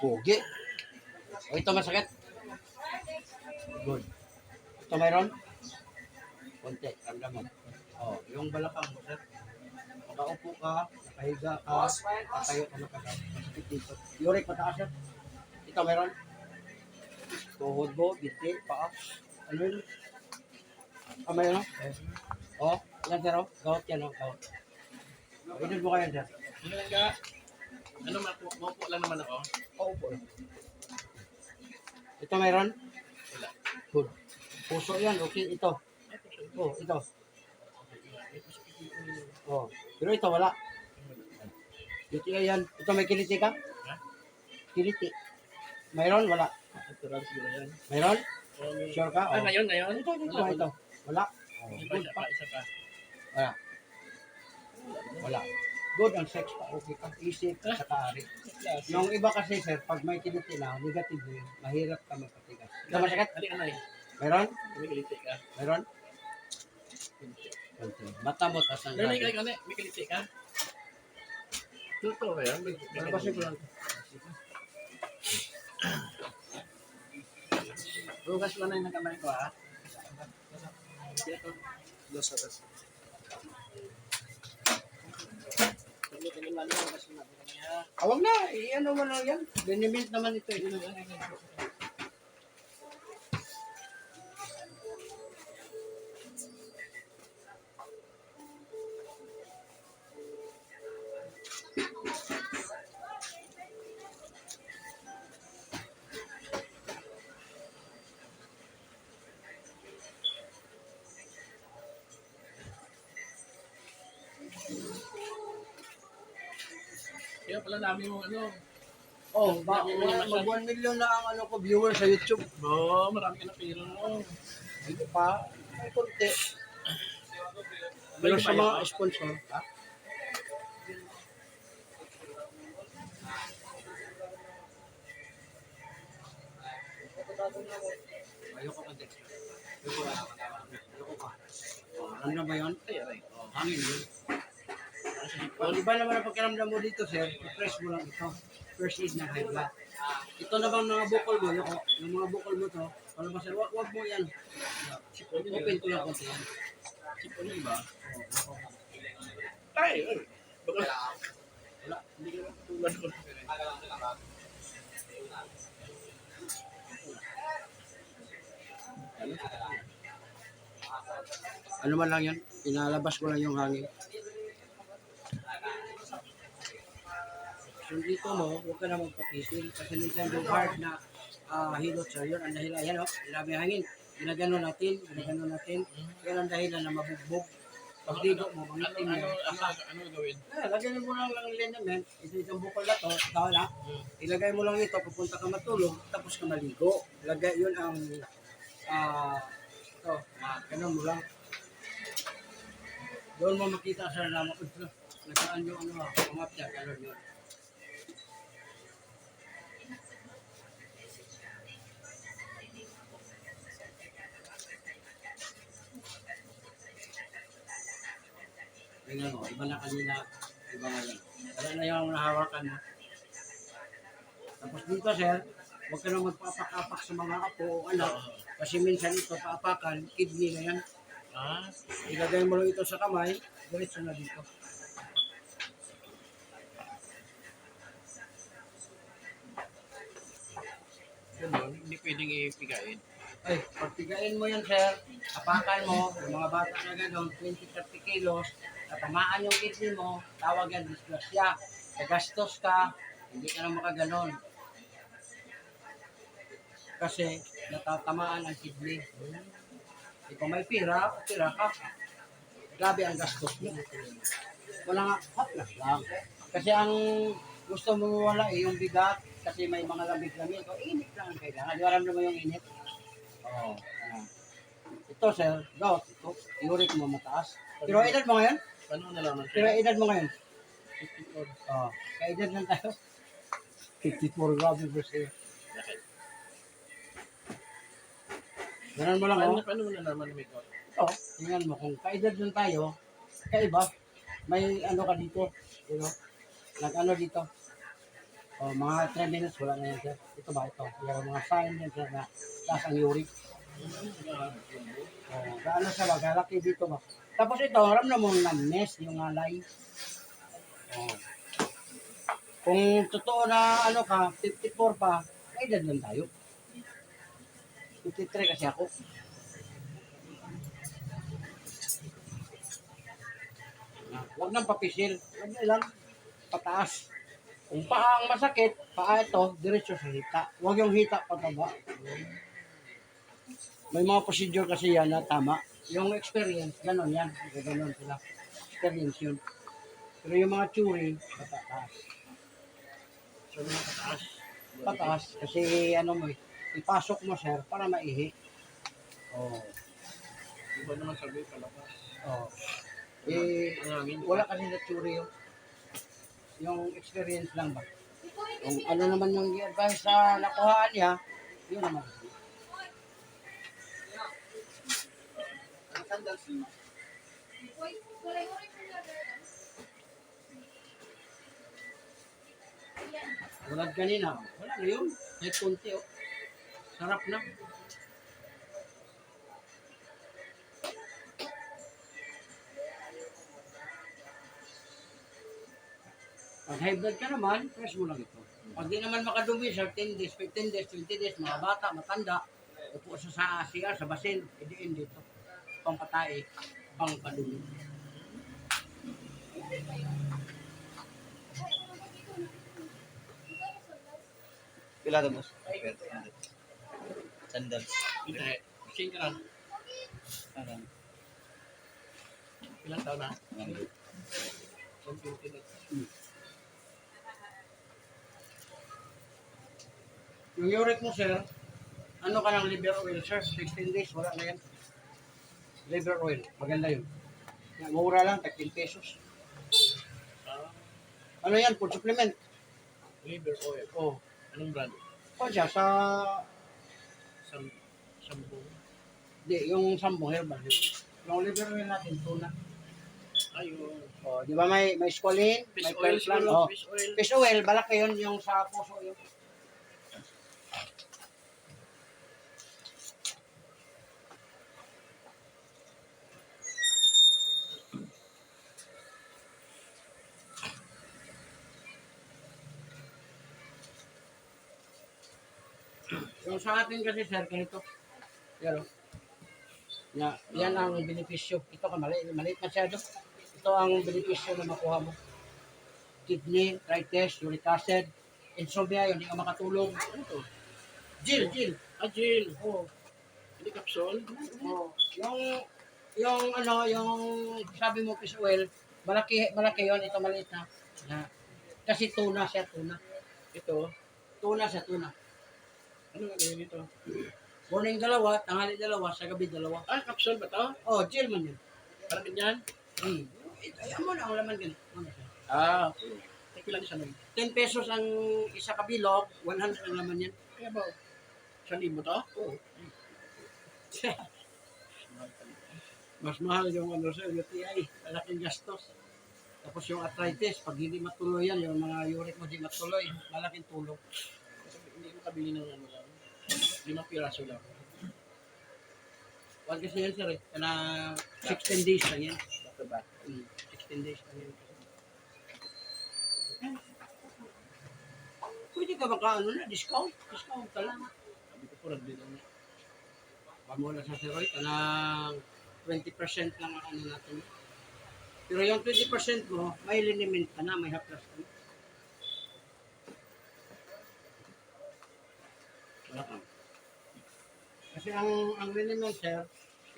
Pugi. O ito masakit? Good. Ito mayroon? Konti, ramdam mo. O, yung balakang mo, sir. Nakaupo ka, nakahiga ka, nakayo ka na ka. Masakit dito. Uric, mataas, sir. Ito mayroon? Tuhod mo, binti, paa. Ano yun? Ah, mayroon? O, yan, sir, o. Gout yan, o. O, Idod mo kayo, sir. Ano lang ka? Ano, maupo lang naman ako. Paupo lang. Ito mayroon? Wala. Good. Puso yan, okay. Ito. Oh, ito. Oh. Pero ito wala. Dito yan. Ito may kiliti ka? Ha? Kiliti. Mayroon? Wala. Natural siguro yan. Mayroon? Oh, may- Sure ka? Ah, Oh. ngayon, ngayon? Ito, ito. Wala. Oh, Isa good pa, pa. isa pa. Wala. Wala. Good ang sex pa. Okay ka. Isip, saka ari. Yung iba kasi, sir, pag may kiliti na, negative yun, mahirap ka magpatigas. Ito masakit? Hali ka na eh. Mayroon? May kiliti ka. Mayroon? Okay. Mata mo, tas ang Meron ka ka May kiliti ka. Totoo ba yan? May Nalabasin ko kiliti. lang. Na yung kamay ko ha. Dito. Dos atas. Tingnan tingnan lang yung bukas mo na. Kaya, Awag na, i-ano mo lang yan. Benimint naman ito eh. Kaya pala namin yung ano. Oh, ba, mag 1 million na ang ano ko viewer sa YouTube. Oo, marami ka na pera mo. Hindi pa, may konti. Pero sa mga sponsor, ha? Ayoko ka din. Ayoko ka. Ayoko ka. Oh, Ano ba yun? Ay, aray. Oh, hangin yun. O, di ba naman ang pakiramdam mo dito, sir? I-press mo lang ito. First aid ng high blood. Ito naman mga bukol mo, yung, yung mga bukol mo to, ano ba sir, wag, wag mo yan. Open ko lang konti yan. Sipon ba? Ay, ay. Baka, Wala. hindi ka tulad ko. Ano man lang yun, pinalabas ko lang yung hangin. So dito mo, huwag ka na magpapisil kasi minsan yung hard na ah, hilot sa yun, ang dahilan, yan oh, ang hangin. Ginagano natin, ginagano natin, kaya ang dahilan na mabugbog. Pag digo mo, Ano, mangitim ano, mo. ano, ano gawin? Eh, lagyan mo lang lang liniment, ito itong bukol na to, tao na, Hmm. ilagay mo lang ito, pupunta ka matulog, tapos ka maligo. Lagay, yun ang, ah, ito, ah, ganun mo lang. Doon mo makita sa naman, nagaan yung ano, pumapya, ganun yun. Tingnan mo, iba na kanina, iba ngayon. Wala na yung nahawakan mo. Tapos dito, sir, huwag ka na magpapak-apak sa mga apo o anak. Kasi minsan ito, paapakan, kidney na yan. Ah, Ilagay mo lang ito sa kamay, diretso na dito. ganun. Hindi pwedeng ipigain. Ay, pagtigain mo yan, sir, apakan mo, yung mga bata na gano'n, 20-30 kilos, natamaan yung kidney mo, tawag yan, dysplasia. Nagastos ka, hindi ka na makaganon. Kasi natatamaan ang kidney. Eh, kung may pira, pira ka. Grabe ang gastos mo. Wala nga, haplas lang. Kasi ang gusto mo wala eh, yung bigat, kasi may mga lamig-lamig. O, init lang ang kailangan. Di alam mo yung init? Oo. Ah. Ito, sir, gout. Ito, uric mo mataas. Pero edad mo ngayon? Paano mo nalaman Pero siya? edad mo ngayon? Oo. Ka-edad lang tayo. 54 grabe ba sa'yo? Bakit? Ganun mo lang, Paano, oh. paano mo nalaman na may gout? Ito, tingnan mo, kung kaedad lang tayo, kaiba, may ano ka dito, you know, nag-ano dito. Oh, mga 3 minutes, wala na yan, sir. Ito ba, ito. Yung mga sign yan, sir, na taas ang uric. Oh, gaano siya ba? Galaki dito ba? Tapos ito, alam na mo na yung alay. Oh. Kung totoo na ano ka, 54 pa, may edad lang tayo. 53 kasi ako. Ah, Huwag nang papisil. Huwag lang. Pataas. Kung paa ang masakit, paa ito, diretso sa hita. Huwag yung hita pataba. May mga procedure kasi yan na tama. Yung experience, gano'n yan. Gano'n sila. Experience yun. Pero yung mga theory, patataas. So, mga pataas. Pataas. Kasi ano mo, eh, ipasok mo sir para maihi. Oh. Iba naman sabi, palapas. Oh. Eh, wala kasi na theory yung yung experience lang ba? Kung ano naman yung i-advise sa nakuhaan niya, yun naman. Tulad kanina, wala na yun. Kahit konti oh. Sarap na. Pag high ka naman, press mo lang ito. Pag di naman makadumi, sir, 10 days, 15 days, 20 days, mga bata, matanda, upo sa sa CR, sa basin, idiin dito. Pampatay, pang padumi. Pila to, boss? Sandals. Hindi. Sing ka lang. Parang, Ilang taon na? na. Yung uric mo, sir, ano ka ng liver oil, sir? 16 days, wala na yan. Liver oil, maganda yun. Yan, Mura lang, 13 pesos. Ano yan, food supplement. liver oil. Oh, Anong brand? kung siya sa, Sam, sambo. di, yung sambo herbal. Yung liver oil natin, tuna. Ayun. Oh, di ba may, may squalene, Fish may oil siguro. oh. Fish oil. Fish oil, balak yun, yung sa puso yun. Yung sa atin kasi sir, ganito. Pero, na, yan ang benepisyo. Ito ka, mali, maliit masyado. Ito ang benepisyo na makuha mo kidney, arthritis, uric acid, insomnia, yun, hindi ka makatulog. Ano to? Jill, Jill. Ah, gin. Oh, Hindi capsule. oh. Yung, yung ano, yung sabi mo, fish oil, malaki, malaki yun, ito maliit na. na. Kasi tuna siya, tuna. Ito. Tuna siya, tuna. Ano nga ganyan ito? Morning dalawa, tanghali dalawa, sa gabi dalawa. Ah, capsule ba to? Oh, Jill man yun. Parang ganyan? Hmm. Ayan mo na, ang laman siya? Ah, okay. Teka lang isa nun. 10 pesos ang isa kabilog, 100 ang laman yan. Kaya ba? Isang libo to? Oo. Mas mahal yung ano sa UTI, malaking gastos. Tapos yung arthritis, pag hindi matuloy yan, yung mga uric mo di matuloy, malaking tulong. Kasi hindi ko kabili ng ano lang. Limang piraso lang. Huwag kasi yan sir eh, na 16 days lang yan. Back to back. Mm, 16 days lang yan. Pwede ka baka ano na, discount? Discount ka lang. Sabi ko po, nagbili na. Pag mula sa steroid, kanang 20% lang ang ano natin. Pero yung 20% mo, may liniment ka na, may haplas ka na. Wala ka. Kasi ang ang liniment, sir,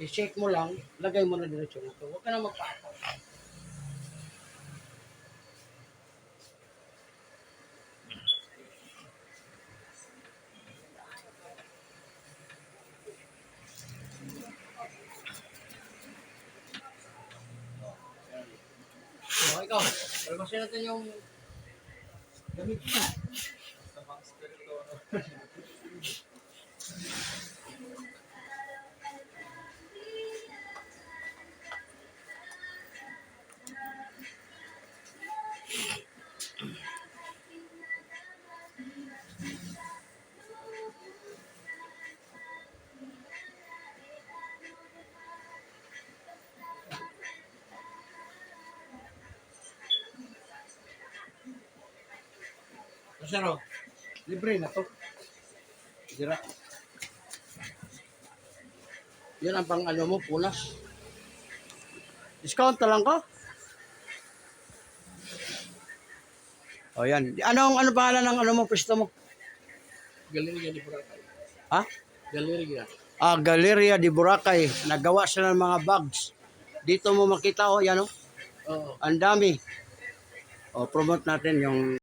i-shake mo lang, lagay mo na diretso nito. Huwag ka na magpapos. So, ikaw, palmasin natin yung gamit mo. Sir, oh. Libre na to. Dira. Yan ang pang ano mo, punas. Discount na lang ko? O yan. Anong ano pangalan ng ano mo, pwesto mo? Galeria di Boracay. Ha? Galeria. Ah, Galeria de Boracay. Nagawa sila ng mga bags. Dito mo makita, oh, yan oh. Oo. Ang dami. O, promote natin yung